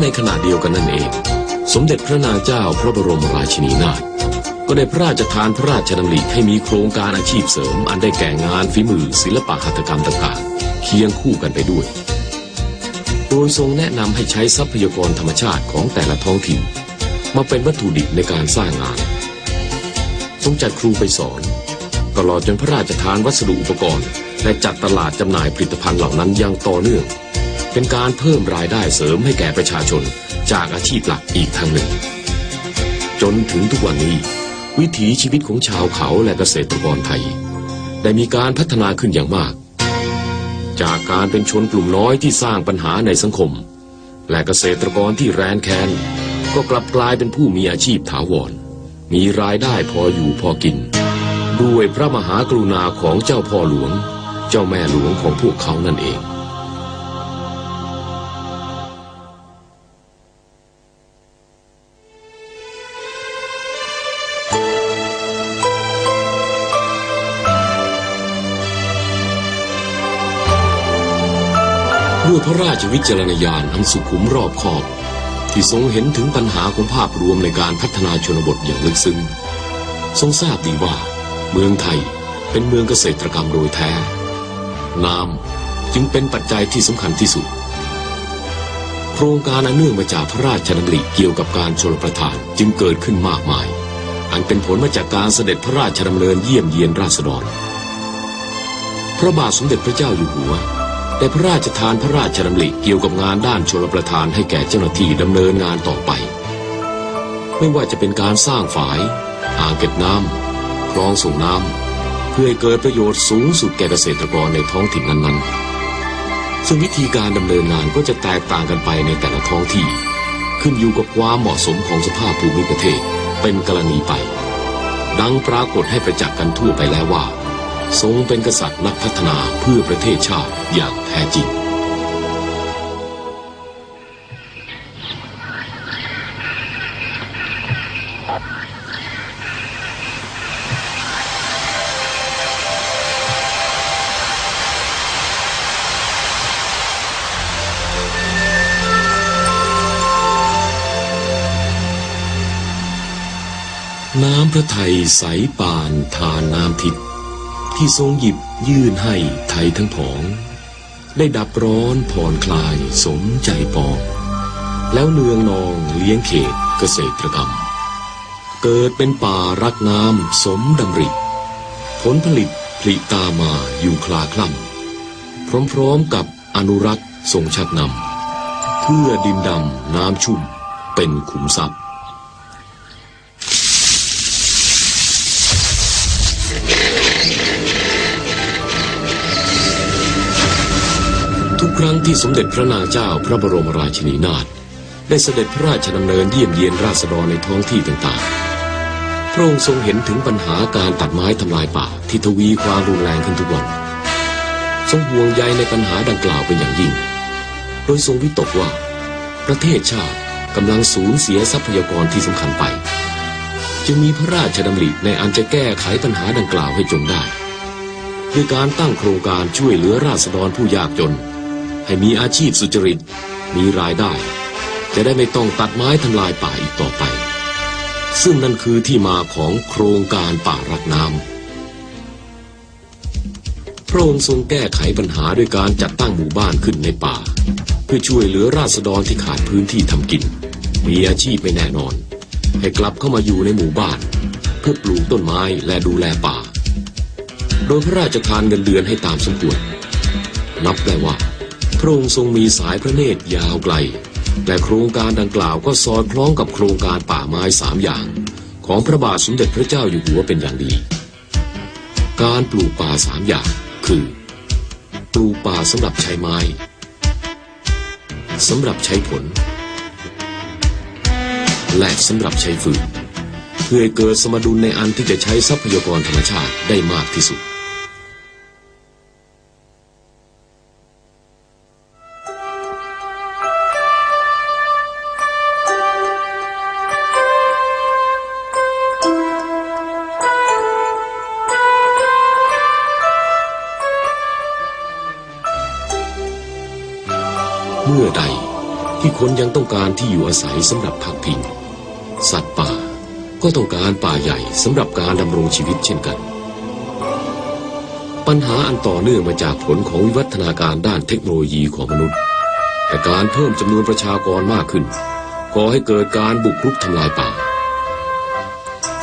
ในขณะเดียวกันนั่นเอง สมเด็จพระนางเจ้าพระบรมราชินีนาถก็ได้พระราชทานพระราชดำริให้มีโครงการอาชีพเสริม อันได้แก่งานฝีมือศิลปะหัตถกรรมต่างๆ เคียงคู่กันไปด้วย โดยทรงแนะนำให้ใช้ทรัพยากรธรรมชาติของแต่ละท้องถิ่น มาเป็นวัตถุดิบในการสร้างงาน ทรงจัดครูไปสอน ตลอดจนพระราชทานวัสดุอุปกรณ์ และจัดตลาดจำหน่ายผลิตภัณฑ์เหล่านั้นอย่างต่อเนื่อง เป็นการเพิ่มรายได้เสริมให้แก่ประชาชนจากอาชีพหลักอีกทางหนึ่ง จนถึงทุกวันนี้ วิถีชีวิตของชาวเขาและเกษตรกรไทย ได้มีการพัฒนาขึ้นอย่างมาก จากการเป็นชนกลุ่มน้อยที่สร้างปัญหาในสังคม และเกษตรกรที่แรนแค้นก็กลับกลายเป็นผู้มีอาชีพถาวร มีรายได้พออยู่พอกิน ด้วยพระมหากรุณาของเจ้าพ่อหลวง เจ้าแม่หลวงของพวกเขานั่นเอง ด้วยพระราชวิจารณญาณอันสุขุมรอบคอบ ที่ทรงเห็นถึงปัญหาของภาพรวมในการพัฒนาชนบทอย่างลึกซึ้งทรงทราบดีว่า เมืองไทยเป็นเมืองเกษตรกรรมโดยแท้ น้ำจึงเป็นปัจจัยที่สำคัญที่สุด โครงการอันเนื่องมาจากพระราชดำริเกี่ยวกับการชลประทานจึงเกิดขึ้นมากมาย อันเป็นผลมาจากการเสด็จพระราชดำเนินเยี่ยมเยียนราษฎร พระบาทสมเด็จพระเจ้าอยู่หัว ได้พระราชทานพระราชดำริเกี่ยวกับงานด้านชลประทานให้แก่เจ้าหน้าที่ดำเนินงานต่อไป ไม่ว่าจะเป็นการสร้างฝาย อ่างเก็บน้ำคลองส่งน้ำเพื่อให้เกิดประโยชน์สูงสุดแก่เกษตรกรในท้องถิ่นนั้นๆ ซึ่งวิธีการดำเนินงานก็จะแตกต่างกันไปในแต่ละท้องที่ ขึ้นอยู่กับความเหมาะสมของสภาพภูมิประเทศเป็นกรณีไป ดังปรากฏให้ประจักษ์กันทั่วไปแล้วว่า ทรงเป็นกษัตริย์นักพัฒนาเพื่อประเทศชาติอย่างแท้จริง น้ำพระไทยใสปานทานน้ำทิพย์ ที่ทรงหยิบยื่นให้ไทยทั้งผอง ได้ดับร้อนผ่อนคลายสมใจปอง แล้วเนืองนองเลี้ยงเขตเกษตรกรรม เกิดเป็นป่ารักน้ำสมดำริ ผลผลิตผลิตามาอยู่คลาคล่ำพร้อมๆกับอนุรักษ์ทรงชักนำเพื่อดินดำน้ำชุ่มเป็นขุมทรัพย์ ครั้งที่สมเด็จพระนางเจ้าพระบรมราชินีนาถได้เสด็จพระราชดำเนินเยี่ยมเยียนราษฎรในท้องที่ต่างๆ พระองค์ทรงเห็นถึงปัญหาการตัดไม้ทำลายป่าที่ทวีความรุนแรงขึ้นทุกวัน ทรงห่วงใยในปัญหาดังกล่าวเป็นอย่างยิ่ง โดยทรงวิตกว่า ประเทศชาติกำลังสูญเสียทรัพยากรที่สำคัญไป จึงมีพระราชดำริในอันจะแก้ไขปัญหาดังกล่าวให้จงได้ ด้วยการตั้งโครงการช่วยเหลือราษฎรผู้ยากจน ให้มีอาชีพสุจริต มีรายได้ จะได้ไม่ต้องตัดไม้ทำลายป่าอีกต่อไป ซึ่งนั่นคือที่มาของโครงการป่ารักน้ำพระองค์ทรงแก้ไขปัญหาด้วยการจัดตั้งหมู่บ้านขึ้นในป่า เพื่อช่วยเหลือราษฎรที่ขาดพื้นที่ทำกิน มีอาชีพไม่แน่นอน ให้กลับเข้ามาอยู่ในหมู่บ้าน เพื่อปลูกต้นไม้และดูแลป่า โดยพระราชทานเงินเดือนให้ตามสมควรนับได้ว่า พระองค์ทรงมีสายพระเนตรยาวไกลและโครงการดังกล่าวก็สอดคล้องกับโครงการป่าไม้สามอย่าง ของพระบาทสมเด็จพระเจ้าอยู่หัวเป็นอย่างดี การปลูกป่าสามอย่างคือ ปลูกป่าสำหรับใช้ไม้สำหรับใช้ผล และสำหรับใช้ฟืนเพื่อเกิดสมดุลในอันที่จะใช้ทรัพยากรธรรมชาติได้มากที่สุด เมื่อใดที่คนยังต้องการที่อยู่อาศัยสำหรับพักพิง สัตว์ป่าก็ต้องการป่าใหญ่สำหรับการดำรงชีวิตเช่นกัน ปัญหาอันต่อเนื่องมาจากผลของวิวัฒนาการด้านเทคโนโลยีของมนุษย์ แต่การเพิ่มจำนวนประชากรมากขึ้นก่อให้เกิดการบุกรุกทำลายป่า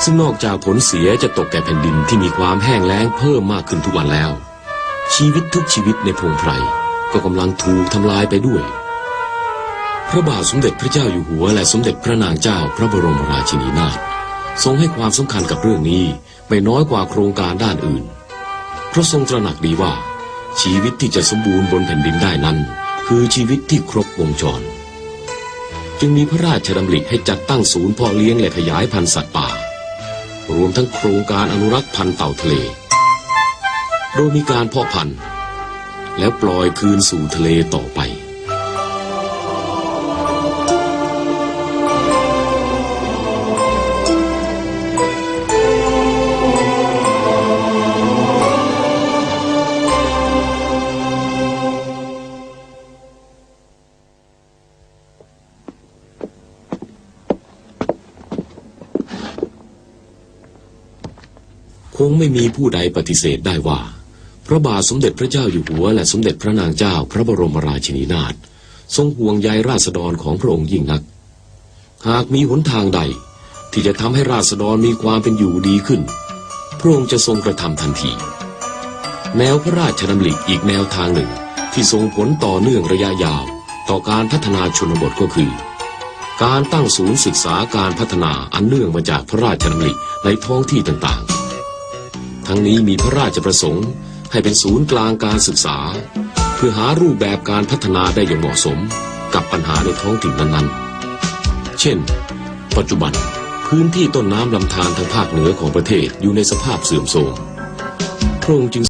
ซึ่งนอกจากผลเสียจะตกแก่แผ่นดินที่มีความแห้งแล้งเพิ่มมากขึ้นทุกวันแล้ว ชีวิตทุกชีวิตในพงไพร ก็กำลังถูกทำลายไปด้วย พระบาทสมเด็จพระเจ้าอยู่หัว และสมเด็จพระนางเจ้าพระบรมราชินีนาถทรงให้ความสำคัญกับเรื่องนี้ไม่น้อยกว่าโครงการด้านอื่น เพราะทรงตระหนักดีว่า ชีวิตที่จะสมบูรณ์บนแผ่นดินได้นั้น คือชีวิตที่ครบวงจร จึงมีพระราชดำริให้จัดตั้งศูนย์เพาะเลี้ยงและขยายพันธุ์สัตว์ป่า รวมทั้งโครงการอนุรักษ์พันธุ์เต่าทะเล โดยมีการเพาะพันธุ์ แล้วปล่อยคืนสู่ทะเลต่อไป คงไม่มีผู้ใดปฏิเสธได้ว่า พระบาทสมเด็จพระเจ้าอยู่หัว และสมเด็จพระนางเจ้าพระบรมราชินีนาถทรงห่วงใยราษฎรของพระองค์ยิ่งนัก หากมีหนทางใดที่จะทำให้ราษฎรมีความเป็นอยู่ดีขึ้น พระองค์จะทรงกระทำทันที แนวพระราชดำริอีกแนวทางหนึ่งที่ส่งผลต่อเนื่องระยะยาว ต่อการพัฒนาชนบทก็คือ การตั้งศูนย์ศึกษาการพัฒนาอันเนื่องมาจากพระราชดำริในท้องที่ต่างๆ ทั้งนี้มีพระราชประสงค์ ให้เป็นศูนย์กลางการศึกษา เพื่อหารูปแบบการพัฒนาได้อย่างเหมาะสมกับปัญหาในท้องถิ่นนั้นๆ เช่น ปัจจุบันพื้นที่ต้นน้ำลำธารทางภาคเหนือของประเทศอยู่ในสภาพเสื่อมโทรมพระองค์จึง